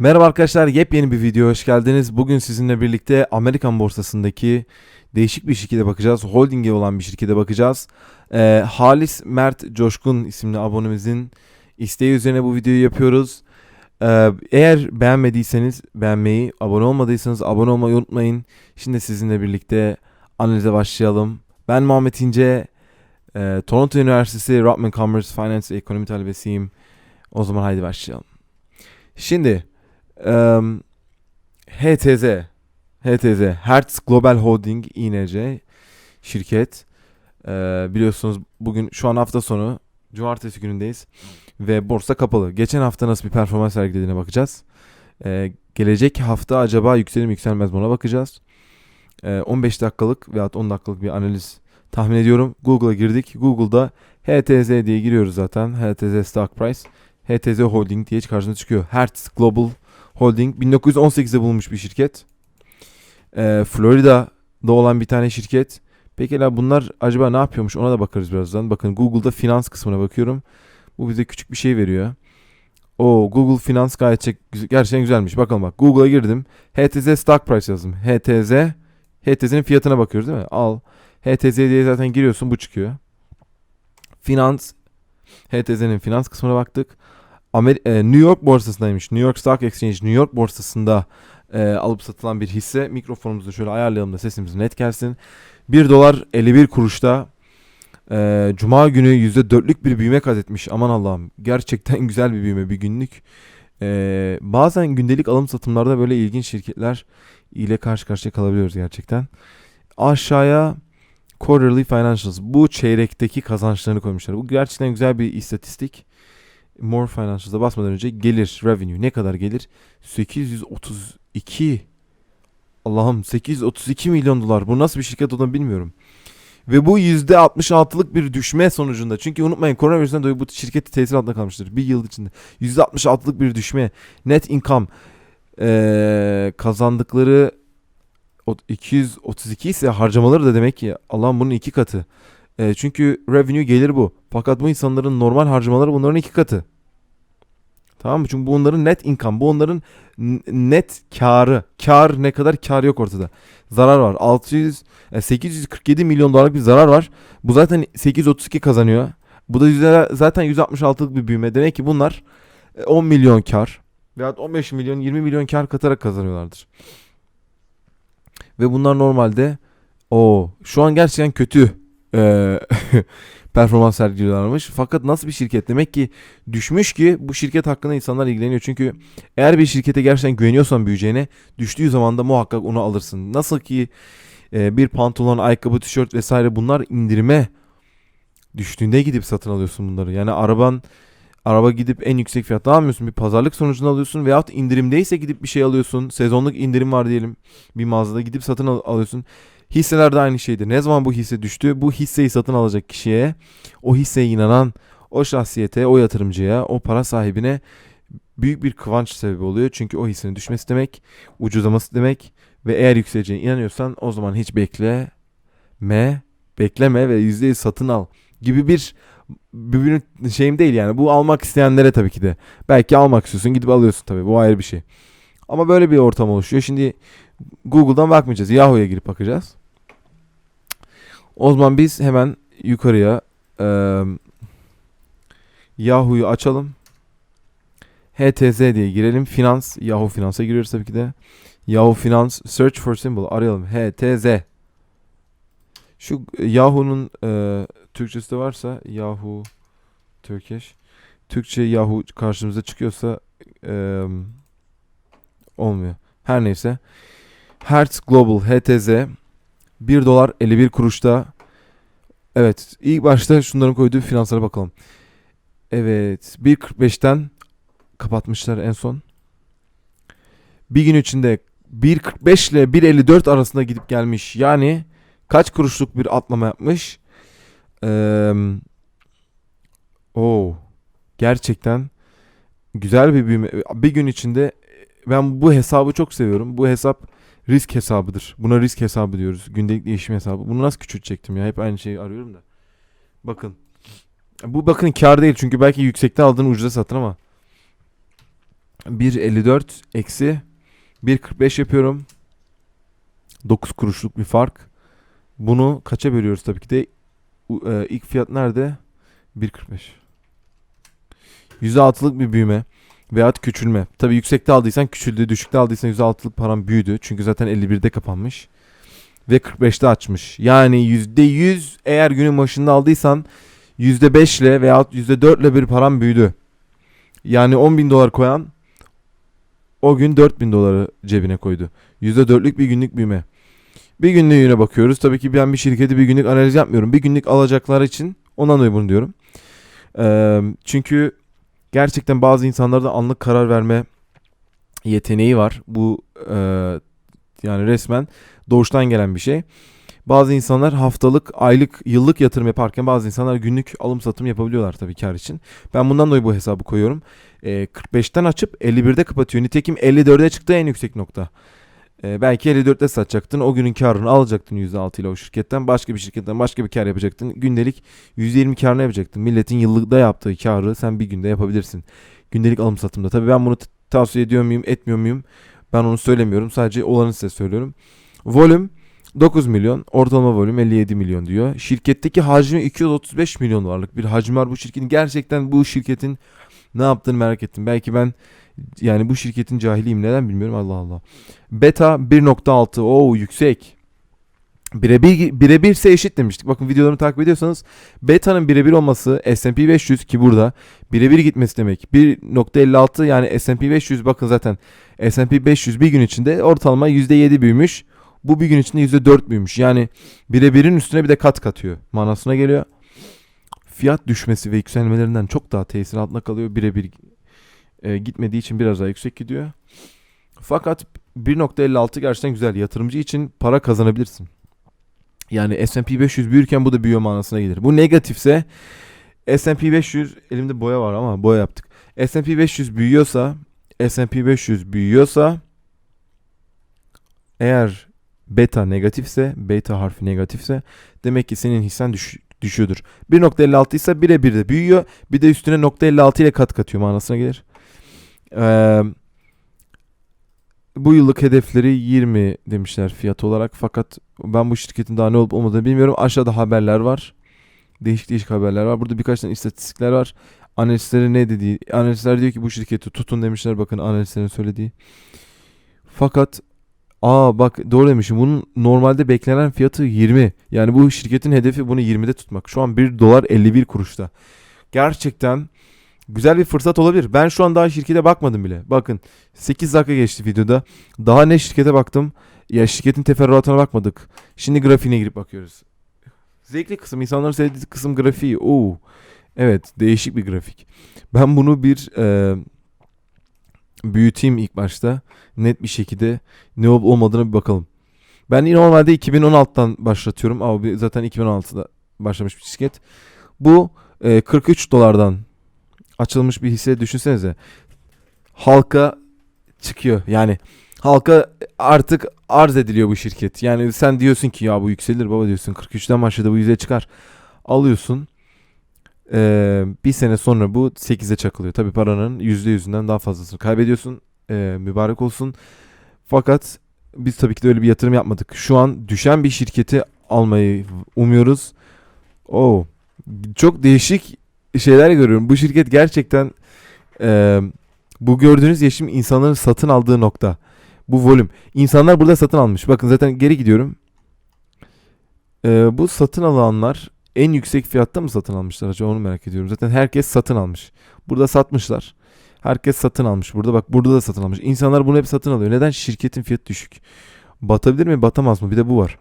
Merhaba arkadaşlar, yepyeni bir video hoş geldiniz. Bugün sizinle birlikte Amerikan borsasındaki değişik bir şirkete bakacağız. Holding'e olan bir şirkete bakacağız. Ee, Halis Mert Coşkun isimli abonemizin isteği üzerine bu videoyu yapıyoruz. Ee, eğer beğenmediyseniz beğenmeyi, abone olmadıysanız abone olmayı unutmayın. Şimdi sizinle birlikte analize başlayalım. Ben Muhammed İnce, e, Toronto Üniversitesi Rutman Commerce Finance Ekonomi talebesiyim. O zaman haydi başlayalım. Şimdi em, HTZ HTZ Hertz Global Holding İNC şirket Ee, biliyorsunuz bugün şu an hafta sonu cumartesi günündeyiz ve borsa kapalı. Geçen hafta nasıl bir performans sergilediğine bakacağız. Ee, gelecek hafta acaba yükselir mi yükselmez mi ona bakacağız. Ee, 15 dakikalık veya 10 dakikalık bir analiz tahmin ediyorum. Google'a girdik. Google'da HTZ diye giriyoruz zaten. HTZ Stock Price. HTZ Holding diye karşımıza çıkıyor. Hertz Global Holding 1918'de bulunmuş bir şirket. Ee, Florida'da olan bir tane şirket. Pekala bunlar acaba ne yapıyormuş ona da bakarız birazdan. Bakın Google'da finans kısmına bakıyorum. Bu bize küçük bir şey veriyor. O Google Finans gayet çek- gerçekten güzelmiş. Bakalım bak Google'a girdim. HTZ Stock Price yazdım. HTZ HTZ'nin fiyatına bakıyoruz değil mi? Al. HTZ diye zaten giriyorsun bu çıkıyor. Finans HTZ'nin finans kısmına baktık. Amer- e, New York borsasındaymış. New York Stock Exchange New York borsasında e, alıp satılan bir hisse. Mikrofonumuzu şöyle ayarlayalım da sesimiz net gelsin. 1 dolar 51 kuruşta e, Cuma günü %4'lük bir büyüme kat etmiş. Aman Allah'ım gerçekten güzel bir büyüme bir günlük. E, bazen gündelik alım satımlarda böyle ilginç şirketler ile karşı karşıya kalabiliyoruz gerçekten. Aşağıya Quarterly Financials bu çeyrekteki kazançlarını koymuşlar. Bu gerçekten güzel bir istatistik. More Financials'a basmadan önce gelir, revenue ne kadar gelir? 832 Allah'ım 832 milyon dolar. Bu nasıl bir şirket olduğunu bilmiyorum. Ve bu %66'lık bir düşme sonucunda. Çünkü unutmayın koronavirüsten dolayı bu şirket tesir altında kalmıştır. Bir yıl içinde. %66'lık bir düşme. Net income ee, kazandıkları o- 232 ise harcamaları da demek ki Allah'ım bunun iki katı. E, çünkü revenue gelir bu. Fakat bu insanların normal harcamaları bunların iki katı. Tamam mı? Çünkü bu onların net income. Bu onların net karı. Kar ne kadar kar yok ortada. Zarar var. 600 e, 847 milyon dolarlık bir zarar var. Bu zaten 832 kazanıyor. Bu da zaten 166'lık bir büyüme. Demek ki bunlar e, 10 milyon kar veya 15 milyon 20 milyon kar katarak kazanıyorlardır. Ve bunlar normalde o şu an gerçekten kötü e, performans sergiliyorlarmış. Fakat nasıl bir şirket? Demek ki düşmüş ki bu şirket hakkında insanlar ilgileniyor. Çünkü eğer bir şirkete gerçekten güveniyorsan büyüyeceğine düştüğü zaman da muhakkak onu alırsın. Nasıl ki e, bir pantolon, ayakkabı, tişört vesaire bunlar indirime düştüğünde gidip satın alıyorsun bunları. Yani araban araba gidip en yüksek fiyattan almıyorsun. Bir pazarlık sonucunda alıyorsun veyahut indirimdeyse gidip bir şey alıyorsun. Sezonluk indirim var diyelim bir mağazada gidip satın al- alıyorsun. Hisseler de aynı şeydir. Ne zaman bu hisse düştü? Bu hisseyi satın alacak kişiye, o hisseye inanan o şahsiyete, o yatırımcıya, o para sahibine büyük bir kıvanç sebebi oluyor. Çünkü o hissenin düşmesi demek, ucuzlaması demek ve eğer yükseleceğine inanıyorsan o zaman hiç bekleme, bekleme ve %100 satın al gibi bir bir şeyim değil yani. Bu almak isteyenlere tabii ki de. Belki almak istiyorsun gidip alıyorsun tabii. Bu ayrı bir şey. Ama böyle bir ortam oluşuyor. Şimdi Google'dan bakmayacağız. Yahoo'ya girip bakacağız. O zaman biz hemen yukarıya eee Yahoo'yu açalım. HTZ diye girelim. Finans. Yahoo Finans'a giriyoruz tabii ki de. Yahoo Finans Search for Symbol arayalım. HTZ. Şu Yahoo'nun eee Türkçesi de varsa Yahoo Turkish. Türkçe Yahoo karşımıza çıkıyorsa eee, olmuyor. Her neyse. Hertz Global HTZ 1 dolar 51 kuruşta. Evet ilk başta şunların koyduğu finanslara bakalım. Evet 1.45'ten kapatmışlar en son. Bir gün içinde 1.45 ile 1.54 arasında gidip gelmiş. Yani kaç kuruşluk bir atlama yapmış. Eee o gerçekten güzel bir büyüme. Bir gün içinde ben bu hesabı çok seviyorum. Bu hesap risk hesabıdır. Buna risk hesabı diyoruz. Gündelik değişim hesabı. Bunu nasıl küçültecektim ya? Hep aynı şeyi arıyorum da. Bakın. Bu bakın kar değil çünkü belki yüksekten aldığını ucuza satın ama 1.54 eksi 1.45 yapıyorum. 9 kuruşluk bir fark. Bunu kaça bölüyoruz tabii ki de e, ilk fiyat nerede? 1.45. %6'lık bir büyüme veyahut küçülme. Tabii yüksekte aldıysan küçüldü, düşükte aldıysan %6'lık param büyüdü. Çünkü zaten 51'de kapanmış. Ve 45'te açmış. Yani %100 eğer günün başında aldıysan %5 ile veyahut %4 ile bir param büyüdü. Yani 10 bin dolar koyan o gün 4 bin doları cebine koydu. %4'lük bir günlük büyüme. Bir günlüğüne bakıyoruz. Tabii ki ben bir şirketi bir günlük analiz yapmıyorum. Bir günlük alacaklar için ondan dolayı diyorum. Ee, çünkü gerçekten bazı insanlarda anlık karar verme yeteneği var. Bu e, yani resmen doğuştan gelen bir şey. Bazı insanlar haftalık, aylık, yıllık yatırım yaparken bazı insanlar günlük alım satım yapabiliyorlar tabii kar için. Ben bundan dolayı bu hesabı koyuyorum. Ee, 45'ten açıp 51'de kapatıyor. Nitekim 54'e çıktı en yüksek nokta. Ee, belki 54'te satacaktın. O günün karını alacaktın %6 ile o şirketten. Başka bir şirketten başka bir kar yapacaktın. Gündelik %20 karını yapacaktın. Milletin yıllıkta yaptığı karı sen bir günde yapabilirsin. Gündelik alım satımda. Tabii ben bunu tavsiye ediyor muyum, etmiyor muyum? Ben onu söylemiyorum. Sadece olanı size söylüyorum. Volüm 9 milyon, ortalama volüm 57 milyon diyor. Şirketteki hacmi 235 milyon dolarlık bir hacmi var bu şirketin. Gerçekten bu şirketin ne yaptığını merak ettim. Belki ben yani bu şirketin cahiliyim neden bilmiyorum Allah Allah. Beta 1.6 o yüksek. Birebir birebir ise eşit demiştik. Bakın videolarımı takip ediyorsanız beta'nın birebir olması S&P 500 ki burada birebir gitmesi demek. 1.56 yani S&P 500 bakın zaten S&P 500 bir gün içinde ortalama %7 büyümüş. Bu bir gün içinde %4 büyümüş. Yani birebirin üstüne bir de kat katıyor. Manasına geliyor. Fiyat düşmesi ve yükselmelerinden çok daha tesir altında kalıyor. Birebir e, gitmediği için biraz daha yüksek gidiyor. Fakat 1.56 gerçekten güzel. Yatırımcı için para kazanabilirsin. Yani S&P 500 büyürken bu da büyüyor manasına gelir. Bu negatifse S&P 500 elimde boya var ama boya yaptık. S&P 500 büyüyorsa S&P 500 büyüyorsa eğer beta negatifse, beta harfi negatifse demek ki senin hissen düş, düşüyordur. 1.56 ise 1'e 1 de büyüyor. Bir de üstüne .56 ile kat katıyor manasına gelir. Bu yıllık hedefleri 20 demişler fiyat olarak. Fakat ben bu şirketin daha ne olup olmadığını bilmiyorum. Aşağıda haberler var. Değişik değişik haberler var. Burada birkaç tane istatistikler var. Analistleri ne dediği. Analistler diyor ki bu şirketi tutun demişler. Bakın analistlerin söylediği. Fakat aa bak doğru demişim. Bunun normalde beklenen fiyatı 20. Yani bu şirketin hedefi bunu 20'de tutmak. Şu an 1 dolar 51 kuruşta. Gerçekten güzel bir fırsat olabilir. Ben şu an daha şirkete bakmadım bile. Bakın 8 dakika geçti videoda. Daha ne şirkete baktım. Ya şirketin teferruatına bakmadık. Şimdi grafiğine girip bakıyoruz. Zevkli kısım. insanların sevdiği kısım grafiği. Oo. Evet değişik bir grafik. Ben bunu bir e, büyüteyim ilk başta. Net bir şekilde ne olup olmadığına bir bakalım. Ben normalde 2016'dan başlatıyorum. Ama bir- zaten 2016'da başlamış bir şirket. Bu e, 43 dolardan açılmış bir hisse düşünsenize. Halka çıkıyor. Yani halka artık arz ediliyor bu şirket. Yani sen diyorsun ki ya bu yükselir baba diyorsun. 43'ten başladı bu 100'e çıkar. Alıyorsun. Ee, bir sene sonra bu 8'e çakılıyor. Tabii paranın %100'ünden daha fazlasını kaybediyorsun. Ee, mübarek olsun. Fakat biz tabii ki de öyle bir yatırım yapmadık. Şu an düşen bir şirketi almayı umuyoruz. Oo, çok değişik şeyler görüyorum. Bu şirket gerçekten e, bu gördüğünüz yeşim insanların satın aldığı nokta. Bu volüm. İnsanlar burada satın almış. Bakın zaten geri gidiyorum. E, bu satın alanlar en yüksek fiyatta mı satın almışlar acaba onu merak ediyorum. Zaten herkes satın almış. Burada satmışlar. Herkes satın almış. Burada bak burada da satın almış. İnsanlar bunu hep satın alıyor. Neden? Şirketin fiyatı düşük. Batabilir mi? Batamaz mı? Bir de bu var.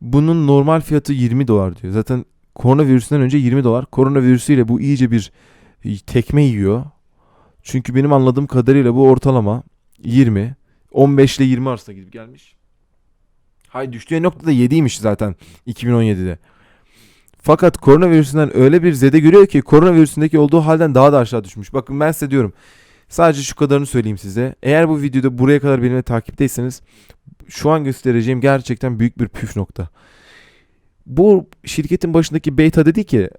Bunun normal fiyatı 20 dolar diyor. Zaten koronavirüsünden önce 20 dolar. Koronavirüsüyle bu iyice bir tekme yiyor. Çünkü benim anladığım kadarıyla bu ortalama 20, 15 ile 20 arasında gidip gelmiş. Hay düştüğü noktada 7'ymiş zaten 2017'de. Fakat koronavirüsünden öyle bir zede görüyor ki koronavirüsündeki olduğu halden daha da aşağı düşmüş. Bakın ben size diyorum. Sadece şu kadarını söyleyeyim size. Eğer bu videoda buraya kadar benimle takipteyseniz şu an göstereceğim gerçekten büyük bir püf nokta. Bu şirketin başındaki beta dedi ki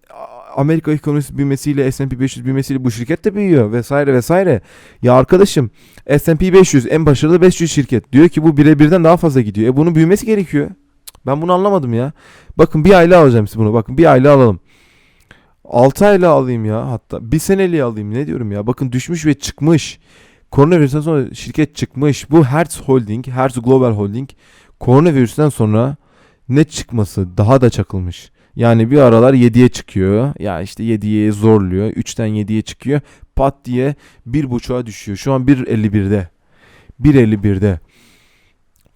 Amerika ekonomisi büyümesiyle S&P 500 büyümesiyle bu şirket de büyüyor vesaire vesaire. Ya arkadaşım S&P 500 en başarılı 500 şirket. Diyor ki bu bire birden daha fazla gidiyor. E bunun büyümesi gerekiyor. Ben bunu anlamadım ya. Bakın bir aylık alacağım size bunu. Bakın bir aylık alalım. 6 aylık alayım ya hatta. Bir seneliği alayım ne diyorum ya. Bakın düşmüş ve çıkmış. Koronavirüsten sonra şirket çıkmış. Bu Hertz Holding, Hertz Global Holding koronavirüsten sonra ne çıkması daha da çakılmış. Yani bir aralar 7'ye çıkıyor. Ya işte 7'ye zorluyor. 3'ten 7'ye çıkıyor. Pat diye 1.5'a düşüyor. Şu an 1.51'de. 1.51'de.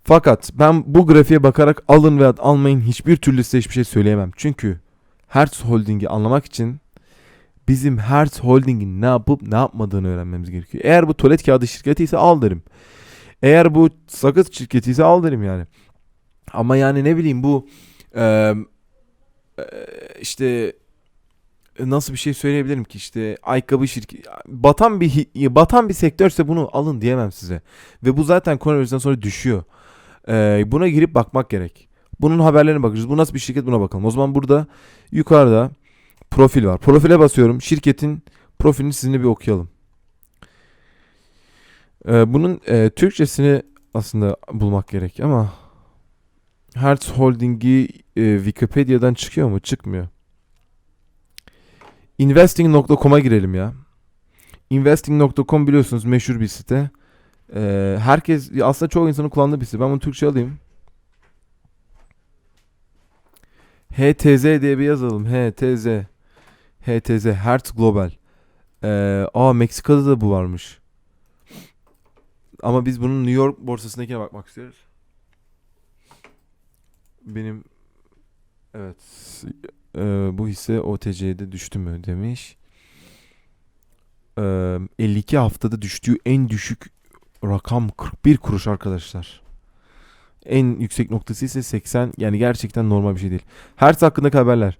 Fakat ben bu grafiğe bakarak alın veya almayın hiçbir türlü size hiçbir şey söyleyemem. Çünkü Hertz Holding'i anlamak için bizim Hertz Holding'in ne yapıp ne yapmadığını öğrenmemiz gerekiyor. Eğer bu tuvalet kağıdı şirketi ise al derim. Eğer bu sakız şirketi ise al derim yani. Ama yani ne bileyim bu eee, işte nasıl bir şey söyleyebilirim ki işte ayakkabı şirketi batan bir batan bir sektörse bunu alın diyemem size. Ve bu zaten koronavirüsten sonra düşüyor. Eee, buna girip bakmak gerek. Bunun haberlerine bakacağız. Bu nasıl bir şirket buna bakalım. O zaman burada yukarıda profil var. Profile basıyorum. Şirketin profilini sizinle bir okuyalım. Ee, bunun e, Türkçesini aslında bulmak gerek ama Hertz Holding'i e, Wikipedia'dan çıkıyor mu? Çıkmıyor. Investing.com'a girelim ya. Investing.com biliyorsunuz meşhur bir site. Ee, herkes aslında çoğu insanın kullandığı bir site. Ben bunu Türkçe alayım. HTZ diye bir yazalım. HTZ. HTZ. Hertz Global. Ee, aa Meksika'da da bu varmış. Ama biz bunun New York borsasındakine bakmak istiyoruz. Benim evet e, bu hisse OTC'de düştü mü demiş. Ee, 52 haftada düştüğü en düşük rakam 41 kuruş arkadaşlar. En yüksek noktası ise 80 yani gerçekten normal bir şey değil. Hertz hakkındaki haberler.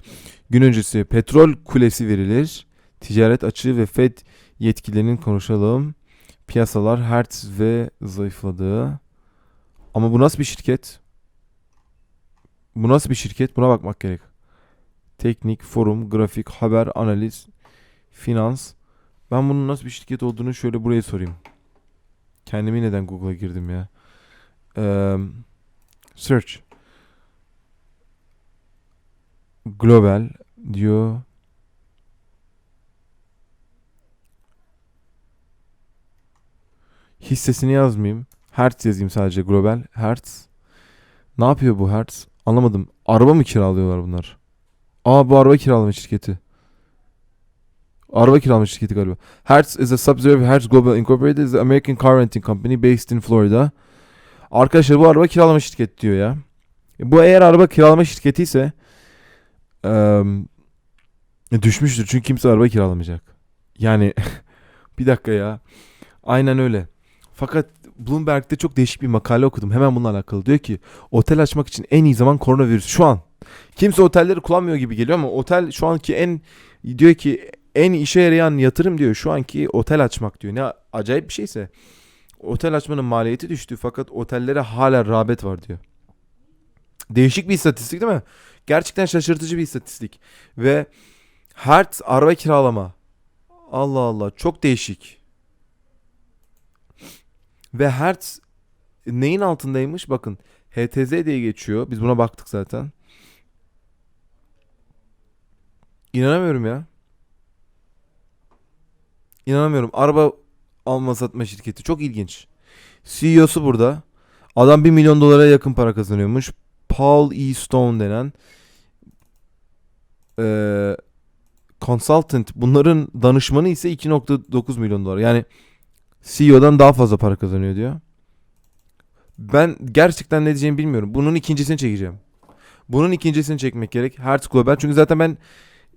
Gün öncesi petrol kulesi verilir. Ticaret açığı ve Fed yetkililerinin konuşalım. Piyasalar Hertz ve zayıfladı. Ama bu nasıl bir şirket? Bu nasıl bir şirket? Buna bakmak gerek. Teknik, forum, grafik, haber, analiz, finans. Ben bunun nasıl bir şirket olduğunu şöyle buraya sorayım. Kendimi neden Google'a girdim ya? Eee search. Global diyor. Hissesini yazmayayım. Hertz yazayım sadece global. Hertz. Ne yapıyor bu Hertz? Anlamadım. Araba mı kiralıyorlar bunlar? Aa bu araba kiralama şirketi. Araba kiralama şirketi galiba. Hertz is a subsidiary of Hertz Global Incorporated, is an American car renting company based in Florida. Arkadaşlar bu araba kiralama şirketi diyor ya. Bu eğer araba kiralama şirketi ise eee, düşmüştür. Çünkü kimse araba kiralamayacak. Yani bir dakika ya. Aynen öyle. Fakat Bloomberg'de çok değişik bir makale okudum. Hemen bununla alakalı. Diyor ki otel açmak için en iyi zaman koronavirüs şu an. Kimse otelleri kullanmıyor gibi geliyor ama otel şu anki en diyor ki en işe yarayan yatırım diyor şu anki otel açmak diyor. Ne acayip bir şeyse. Otel açmanın maliyeti düştü fakat otellere hala rağbet var diyor. Değişik bir istatistik değil mi? Gerçekten şaşırtıcı bir istatistik. Ve Hertz araba kiralama. Allah Allah çok değişik. Ve Hertz neyin altındaymış? Bakın HTZ diye geçiyor. Biz buna baktık zaten. İnanamıyorum ya. İnanamıyorum. Araba alma satma şirketi. Çok ilginç. CEO'su burada. Adam 1 milyon dolara yakın para kazanıyormuş. Paul E. Stone denen eee consultant bunların danışmanı ise 2.9 milyon dolar. Yani CEO'dan daha fazla para kazanıyor diyor. Ben gerçekten ne diyeceğimi bilmiyorum. Bunun ikincisini çekeceğim. Bunun ikincisini çekmek gerek. Hertz Global. Çünkü zaten ben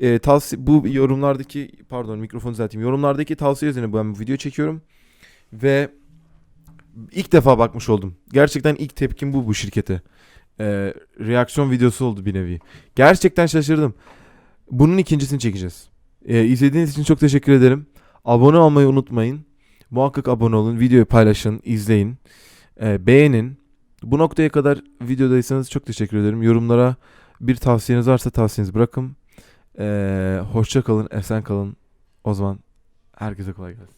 e, tavsiye bu yorumlardaki pardon mikrofonu düzelteyim. Yorumlardaki tavsiye üzerine ben bu video çekiyorum ve ilk defa bakmış oldum. Gerçekten ilk tepkim bu bu şirkete. E, reaksiyon videosu oldu bir nevi. Gerçekten şaşırdım. Bunun ikincisini çekeceğiz. E, izlediğiniz için çok teşekkür ederim. Abone olmayı unutmayın. Muhakkak abone olun. Videoyu paylaşın, izleyin. E, beğenin. Bu noktaya kadar videodaysanız çok teşekkür ederim. Yorumlara bir tavsiyeniz varsa tavsiyenizi bırakın. Ee, hoşça kalın, esen kalın. O zaman herkese kolay gelsin.